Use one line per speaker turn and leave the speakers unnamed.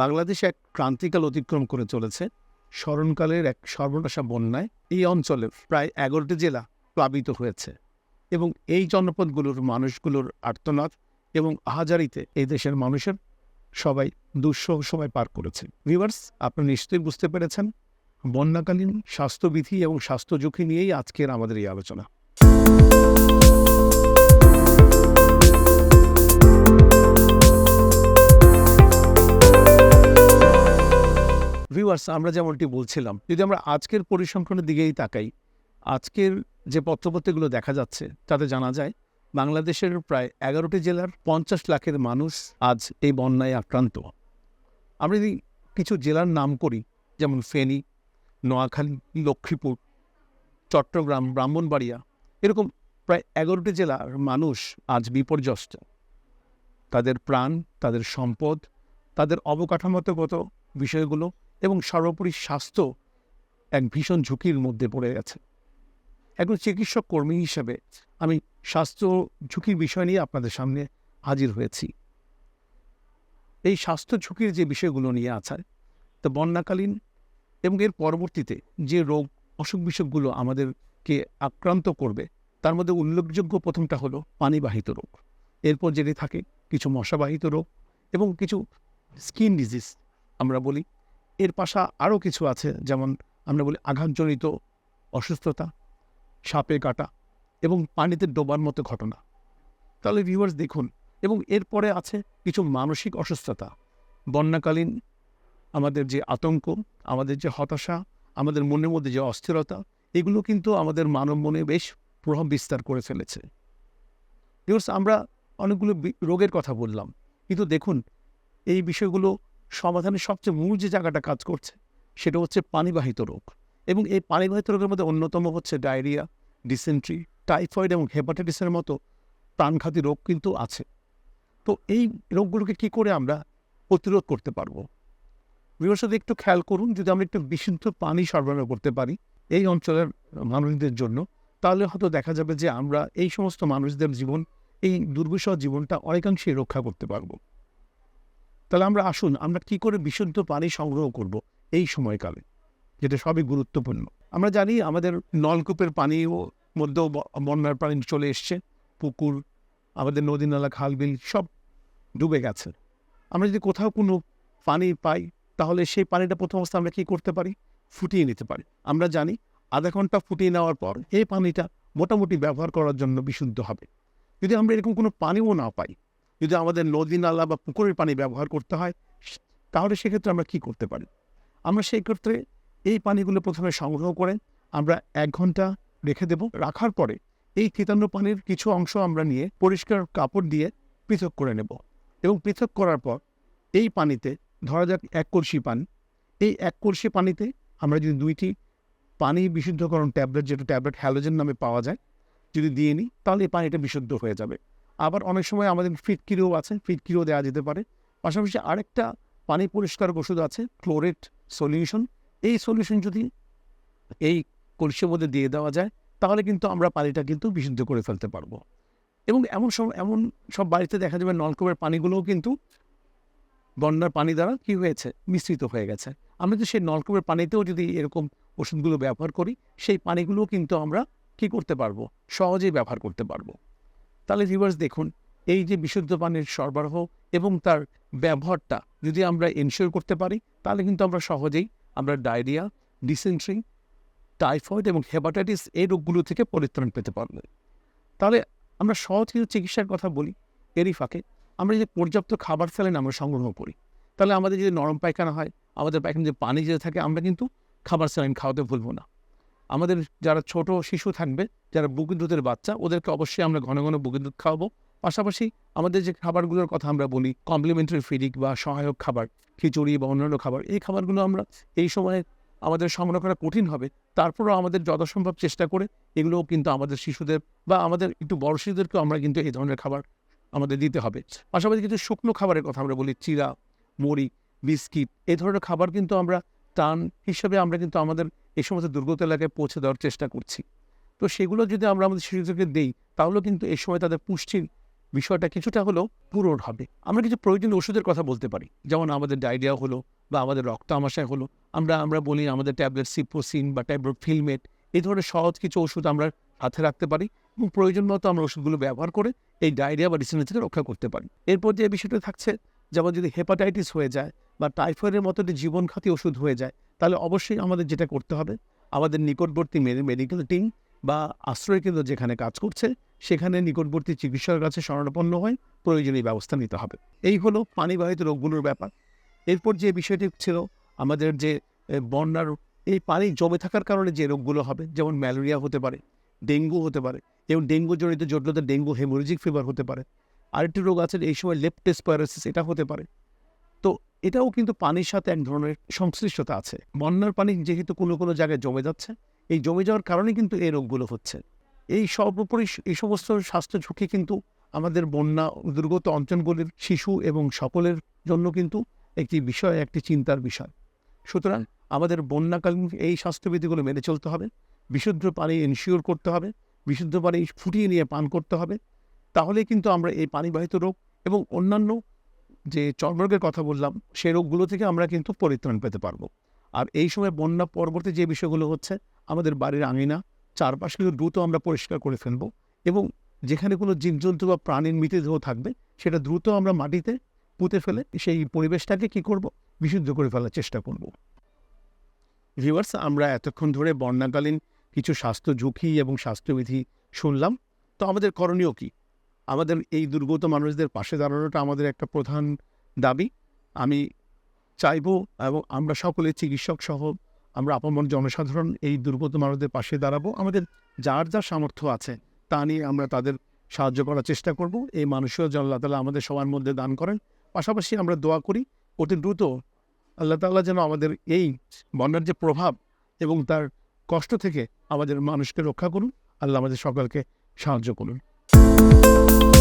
বাংলাদেশ এক ক্রান্তিকাল অতিক্রম করে চলেছে। স্মরণকালের এক সর্বনাশা বন্যায় এই অঞ্চলে প্রায় এগারোটি জেলা প্লাবিত হয়েছে এবং এই জনপদগুলোর মানুষগুলোর আর্তনাদ এবং আহাজারিতে এই দেশের মানুষের সবাই দুঃসহ সময় পার করেছে। ভিভার্স আপনি নিশ্চয়ই বুঝতে পেরেছেন, বন্যাকালীন স্বাস্থ্যবিধি এবং স্বাস্থ্য ঝুঁকি নিয়েই আজকের আমাদের এই আলোচনা। ভিউয়ার্স আমরা যেমনটি বলছিলাম, যদি আমরা আজকের পরিসংখ্যানের দিকেই তাকাই, আজকের যে পত্রপত্রিকাগুলো দেখা যাচ্ছে, তাতে জানা যায়, বাংলাদেশের প্রায় এগারোটি জেলার পঞ্চাশ লাখের মানুষ আজ এই বন্যায় আক্রান্ত। আমরা যদি কিছু জেলার নাম করি, যেমন ফেনী, নোয়াখালী, লক্ষ্মীপুর, চট্টগ্রাম, ব্রাহ্মণবাড়িয়া, এরকম প্রায় এগারোটি জেলার মানুষ আজ বিপর্যস্ত। তাদের প্রাণ, তাদের সম্পদ, তাদের অবকাঠামোগত বিষয়গুলো এবং সর্বোপরি স্বাস্থ্য এক ভীষণ ঝুঁকির মধ্যে পড়ে গেছে। একজন চিকিৎসক কর্মী হিসেবে আমি স্বাস্থ্য ঝুঁকির বিষয় নিয়ে আপনাদের সামনে হাজির হয়েছি। এই স্বাস্থ্য ঝুঁকির যে বিষয়গুলো নিয়ে আছে, তা বন্যাকালীন এবং এর পরবর্তীতে যে রোগ অসুখ বিসুখগুলো আমাদেরকে আক্রান্ত করবে, তার মধ্যে উল্লেখযোগ্য প্রথমটা হলো পানিবাহিত রোগ। এরপর যেটি থাকে, কিছু মশাবাহিত রোগ এবং কিছু স্কিন ডিজিজ আমরা বলি। এর পাশা আরও কিছু আছে, যেমন আমরা বলি আঘাতজনিত অসুস্থতা, সাপে কাটা এবং পানিতে ডোবার মতো ঘটনা। তাহলে ভিউয়ার্স দেখুন, এবং এরপরে আছে কিছু মানসিক অসুস্থতা। বন্যাকালীন আমাদের যে আতঙ্ক, আমাদের যে হতাশা, আমাদের মনের মধ্যে যে অস্থিরতা, এগুলো কিন্তু আমাদের মানব মনে বেশ প্রভাব বিস্তার করে ফেলেছে। ভিউয়ার্স আমরা অনেকগুলো রোগের কথা বললাম। কিন্তু দেখুন, এই বিষয়গুলো সমাধানের সবচেয়ে মূল যে জায়গাটা কাজ করছে, সেটা হচ্ছে পানিবাহিত রোগ। এবং এই পানিবাহিত রোগের মধ্যে অন্যতম হচ্ছে ডায়রিয়া, ডিসেন্ট্রি, টাইফয়েড এবং হেপাটাইটিসের মতো প্রাণঘাতী রোগ কিন্তু আছে। তো এই রোগগুলোকে কি করে আমরা প্রতিরোধ করতে পারব? বিশেষত একটু খেয়াল করুন, যদি আমরা একটু বিশুদ্ধ পানি সরবরাহ করতে পারি এই অঞ্চলের মানুষদের জন্য, তাহলে হয়তো দেখা যাবে যে আমরা এই সমস্ত মানুষদের জীবন, এই দুর্বিষহ জীবনটা অনেকাংশেই রক্ষা করতে পারব। তাহলে আমরা আসুন, আমরা কি করে বিশুদ্ধ পানি সংগ্রহ করব এই সময়কালে, যেটা সবই গুরুত্বপূর্ণ। আমরা জানি আমাদের নলকূপের পানিও মধ্যেও বন্যার পানি চলে এসছে, পুকুর, আমাদের নদী নালা খাল বিল সব ডুবে গেছে। আমরা যদি কোথাও কোনো পানি পাই, তাহলে সেই পানিটা প্রথম অবস্থা আমরা কী করতে পারি? ফুটিয়ে নিতে পারি। আমরা জানি আধা ঘণ্টা ফুটিয়ে নেওয়ার পর এই পানিটা মোটামুটি ব্যবহার করার জন্য বিশুদ্ধ হবে। যদি আমরা এরকম কোনো পানিও না পাই যদি আমাদের নদী নালা বা পুকুরের পানি ব্যবহার করতে হয়, তাহলে সেক্ষেত্রে আমরা কি করতে পারি? আমরা সেই ক্ষেত্রে এই পানিগুলো প্রথমে সংগ্রহ করে আমরা এক ঘণ্টা রেখে দেব। রাখার পরে এই কীটাণু পানির কিছু অংশ আমরা নিয়ে পরিষ্কার কাপড় দিয়ে পৃথক করে নেব এবং পৃথক করার পর এই পানিতে, ধরা যাক এক কলসি পানি, এই এক কলসি পানিতে আমরা যদি দুইটি পানি বিশুদ্ধকরণ ট্যাবলেট, যেটা ট্যাবলেট হ্যালোজেন নামে পাওয়া যায়, যদি দিয়ে নিই, তাহলে এই পানিটা বিশুদ্ধ হয়ে যাবে। আবার অনেক সময় আমাদের ফিটকিরিও আছে, ফিটকিরিও দেওয়া যেতে পারে। পাশাপাশি আরেকটা পানি পরিষ্কার ওষুধ আছে, ক্লোরেট সলিউশন। এই সলিউশন যদি এই কলসির মধ্যে দিয়ে দেওয়া যায়, তাহলে কিন্তু আমরা পানিটা কিন্তু বিশুদ্ধ করে ফেলতে পারব। এবং এমন সময় এমন সব বাড়িতে দেখা যাবে নলকূপের পানিগুলোও কিন্তু বন্যার পানি দ্বারা কি হয়েছে? মিশ্রিত হয়ে গেছে। আমরা তো সেই নলকূপের পানিতেও যদি এরকম ওষুধগুলো ব্যবহার করি, সেই পানিগুলোও কিন্তু আমরা কি করতে পারব? সহজেই ব্যবহার করতে পারব। তাহলে রিভার্স দেখুন, এই যে বিশুদ্ধ পানির সরবরাহ এবং তার ব্যবহারটা যদি আমরা এনশিওর করতে পারি, তাহলে কিন্তু আমরা সহজেই আমরা ডায়রিয়া ডিসেন্ট্রি টাইফয়েড এবং হেপাটাইটিস এই রোগগুলো থেকে পরিত্রাণ পেতে পারবে। তাহলে আমরা সহজ কিছু চিকিৎসার কথা বলি, এরই ফাঁকে। আমরা যে পর্যাপ্ত খাবার স্যালেন আমরা সংগ্রহ করি। তাহলে আমাদের যদি নরম পায়খানা হয়, আমাদের পায়খানা যে পানি যেতে থাকে, আমরা কিন্তু খাবার স্যালাইন খাওয়াতে ভুলবো না। আমাদের যারা ছোট শিশু থাকবে, যারা বুকের দুধের বাচ্চা, ওদেরকে অবশ্যই আমরা ঘন ঘন বুকের দুধ খাওয়াবো। পাশাপাশি আমাদের যে খাবারগুলোর কথা আমরা বলি কমপ্লিমেন্টারি ফিডিক বা সহায়ক খাবার, খিচুড়ি বা অন্যান্য খাবার, এই খাবারগুলো আমরা এই সময়ে আমাদের সংগ্রহ করা কঠিন হবে। তারপরেও আমাদের যথাসম্ভব চেষ্টা করে, এগুলোও কিন্তু আমাদের শিশুদের বা আমাদের একটু বড় শিশুদেরকেও আমরা কিন্তু এই ধরনের খাবার আমাদের দিতে হবে। পাশাপাশি কিন্তু শুকনো খাবারের কথা আমরা বলি, চিরা, মুড়ি, বিস্কিট এই ধরনের খাবার কিন্তু আমরা টান হিসেবে আমরা কিন্তু আমাদের এই সমস্ত দুর্গত এলাকায় পৌঁছে দেওয়ার চেষ্টা করছি। তো সেগুলো যদি আমরা আমাদের শিশুদেরকে দেই তাহলেও কিন্তু এই সময় তাদের পুষ্টির বিষয়টা কিছুটা হলেও পূরণ হবে। আমরা কিছু প্রয়োজনীয় ওষুধের কথা বলতে পারি। যেমন আমাদের ডায়রিয়া হলো বা আমাদের রক্ত আমাশয় হলো। আমরা আমরা বলি আমাদের ট্যাবলেট সিপ্রোসিন বা ট্যাবলেট ফিলমেট এই ধরনের সহজ কিছু ওষুধ আমরা হাতে রাখতে পারি এবং প্রয়োজন মতো আমরা ওষুধগুলো ব্যবহার করে এই ডায়রিয়া বা ডিসেন্টারি থেকে রক্ষা করতে পারি। এরপর যে বিষয়টা থাকছে, যেমন যদি হেপাটাইটিস হয়ে যায় বা টাইফয়েডের মতো যে জীবনঘাতী ওষুধ হয়ে যায় তাহলে অবশ্যই আমাদের যেটা করতে হবে, আমাদের নিকটবর্তী মেডিকেল টিম বা আশ্রয় কেন্দ্র যেখানে কাজ করছে, সেখানে নিকটবর্তী চিকিৎসকের কাছে শরণাপন্ন হয়ে প্রয়োজনীয় ব্যবস্থা নিতে হবে। এই হলো পানিবাহিত রোগগুলোর ব্যাপার। এরপর যে বিষয়টি ছিল, আমাদের যে বন্যার, এই পানি জমে থাকার কারণে যে রোগগুলো হবে, যেমন ম্যালেরিয়া হতে পারে, ডেঙ্গু হতে পারে এবং ডেঙ্গু জনিত জটিলতা, ডেঙ্গু হেমোরেজিক ফিভার হতে পারে। আরেকটি রোগ আছে, এই সময় লেপটেসপাইরোসিস এটা হতে পারে। তো এটাও কিন্তু পানির সাথে এক ধরনের সংশ্লিষ্টতা আছে। বন্যার পানি যেহেতু কোনো কোনো জায়গায় জমে যাচ্ছে, এই জমে যাওয়ার কারণে কিন্তু এই রোগগুলো হচ্ছে। এই সর্বোপরি এই সমস্ত স্বাস্থ্য ঝুঁকি কিন্তু আমাদের বন্যা দুর্গত অঞ্চলগুলির শিশু এবং সকলের জন্য কিন্তু একটি বিষয়, একটি চিন্তার বিষয়। সুতরাং আমাদের বন্যাকালীন এই স্বাস্থ্যবিধিগুলো মেনে চলতে হবে, বিশুদ্ধ পানি এনশিওর করতে হবে, বিশুদ্ধ পানি ফুটিয়ে নিয়ে পান করতে হবে। তাহলে কিন্তু আমরা এই পানিবাহিত রোগ এবং অন্যান্য যে চর্মরোগের কথা বললাম সেই রোগগুলো থেকে আমরা কিন্তু পরিত্রাণ পেতে পারব। আর এই সময় বন্যা পরবর্তী যে বিষয়গুলো হচ্ছে, আমাদের বাড়ির আঙিনা চারপাশগুলো দ্রুত আমরা পরিষ্কার করে ফেলব এবং যেখানে কোনো জীবজন্তু বা প্রাণীর মৃতদেহ থাকবে, সেটা দ্রুত আমরা মাটিতে পুঁতে ফেলে সেই পরিবেশটাকে কি করব? বিশুদ্ধ করে ফেলার চেষ্টা করব। ভিউয়ার্স, আমরা এতক্ষণ ধরে বন্যাকালীন কিছু স্বাস্থ্য ঝুঁকি এবং স্বাস্থ্যবিধি শুনলাম। তো আমাদের করণীয় কি? আমাদের এই দুর্গত মানুষদের পাশে দাঁড়ানোটা আমাদের একটা প্রধান দাবি। আমি চাইব এবং আমরা সকলে চিকিৎসক সহ আমরা আপামর জনসাধারণ এই দুর্গত মানুষদের পাশে দাঁড়াবো। আমাদের যার যা সামর্থ্য আছে তা নিয়ে আমরা তাদের সাহায্য করার চেষ্টা করব। এই মানুষও যেন আল্লাহ তালা আমাদের সবার মধ্যে দান করেন। পাশাপাশি আমরা দোয়া করি, অতি দ্রুত আল্লাহ তাআলা যেন আমাদের এই বন্যার যে প্রভাব এবং তার কষ্ট থেকে আমাদের মানুষকে রক্ষা করুন। আল্লাহ আমাদের সকলকে সাহায্য করুন। Música